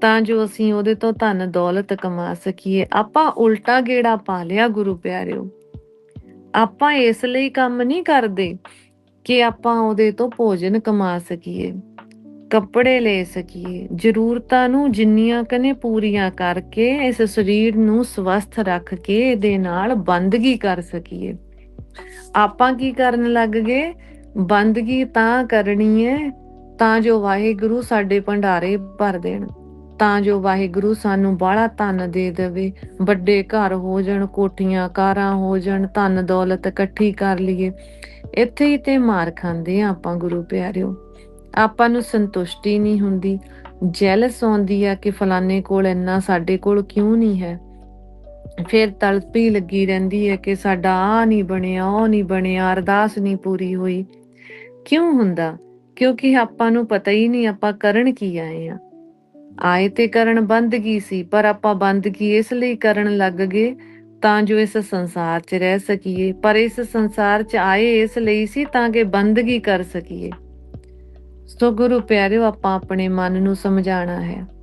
ਤਾਂ ਜੋ ਅਸੀਂ ਉਹਦੇ ਤੋਂ ਧਨ ਦੌਲਤ ਕਮਾ ਸਕੀਏ। ਆਪਾਂ ਉਲਟਾ ਗੇੜਾ ਪਾ ਲਿਆ, ਗੁਰੂ ਪਿਆਰਿਓ। ਆਪਾਂ ਇਸ ਲਈ ਕੰਮ ਨਹੀਂ ਕਰਦੇ ਕਿ ਆਪਾਂ ਉਹਦੇ ਤੋਂ ਭੋਜਨ ਕਮਾ ਸਕੀਏ, ਕੱਪੜੇ ਲੈ ਸਕੀਏ। ਜ਼ਰੂਰਤਾਂ ਨੂੰ ਜਿੰਨੀਆਂ ਕਨੇ ਪੂਰੀਆਂ ਕਰਕੇ ਇਸ ਸਰੀਰ ਨੂੰ ਸਵਸਥ ਰੱਖ ਕੇ ਇਹਦੇ ਨਾਲ ਬੰਦਗੀ ਕਰ ਸਕੀਏ। ਆਪਾਂ ਕੀ ਕਰਨ ਲੱਗ ਗਏ? ਬੰਦਗੀ ਤਾਂ ਕਰਨੀ ਹੈ ਤਾਂ ਜੋ ਵਾਹਿਗੁਰੂ ਸਾਡੇ ਭੰਡਾਰੇ ਭਰ ਦੇਣ। ਤਾਂ ਜੋ ਵਾਹਿਗੁਰੂ ਸਾਨੂੰ ਬਾਹਲਾ ਧਨ ਦੇ ਦੇਵੇ। ਵੱਡੇ ਘਰ ਹੋ ਜਾਣ, ਕੋਠੀਆਂ, ਕਾਰਾਂ ਹੋ ਜਾਣ, ਧਨ ਦੌਲਤ ਇਕੱਠੀ ਕਰ ਲਈਏ। ਇੱਥੇ ਹੀ ਤੇ ਮਾਰ ਖਾਂਦੇ ਆ ਆਪਾਂ ਗੁਰੂ ਪਿਆਰਿਓ। ਆਪਾਂ ਨੂੰ ਸੰਤੁਸ਼ਟੀ ਨਹੀਂ ਹੁੰਦੀ। ਜੈਲਸ ਆਉਂਦੀ ਆ ਕਿ ਫਲਾਣੇ ਕੋਲ ਇੰਨਾ ਸਾਡੇ ਕੋਲ ਕਿਉਂ ਨਹੀਂ ਹੈ? ਫਿਰ ਤਲਪੀ ਲੱਗੀ ਰਹਿੰਦੀ ਹੈ ਕਿ ਸਾਡਾ ਆ ਨਹੀਂ ਬਣਿਆ, ਉਹ ਨਹੀਂ ਬਣਿਆ, ਅਰਦਾਸ ਨਹੀਂ ਪੂਰੀ ਹੋਈ। ਕਿਉਂ ਹੁੰਦਾ? ਕਿਉਂਕਿ ਆਪਾਂ ਨੂੰ ਪਤਾ ਹੀ ਨਹੀਂ ਆਪਾਂ ਕਰਨ ਕੀ ਆਏ ਆ ਆਏ ਤੇ ਕਰਨ ਬੰਦਗੀ ਸੀ, ਪਰ ਆਪਾਂ ਬੰਦਗੀ ਇਸ ਲਈ ਕਰਨ ਲੱਗ ਗਏ ਤਾਂ ਜੋ ਇਸ ਸੰਸਾਰ 'ਚ ਰਹਿ ਸਕੀਏ, ਪਰ ਇਸ ਸੰਸਾਰ 'ਚ ਆਏ ਇਸ ਲਈ ਸੀ ਤਾਂ ਕਿ ਬੰਦਗੀ ਕਰ ਸਕੀਏ। ਸੋ ਗੁਰੂ ਪਿਆਰਿਓ, ਆਪਾਂ ਆਪਣੇ ਮਨ ਨੂੰ ਸਮਝਾਣਾ ਹੈ।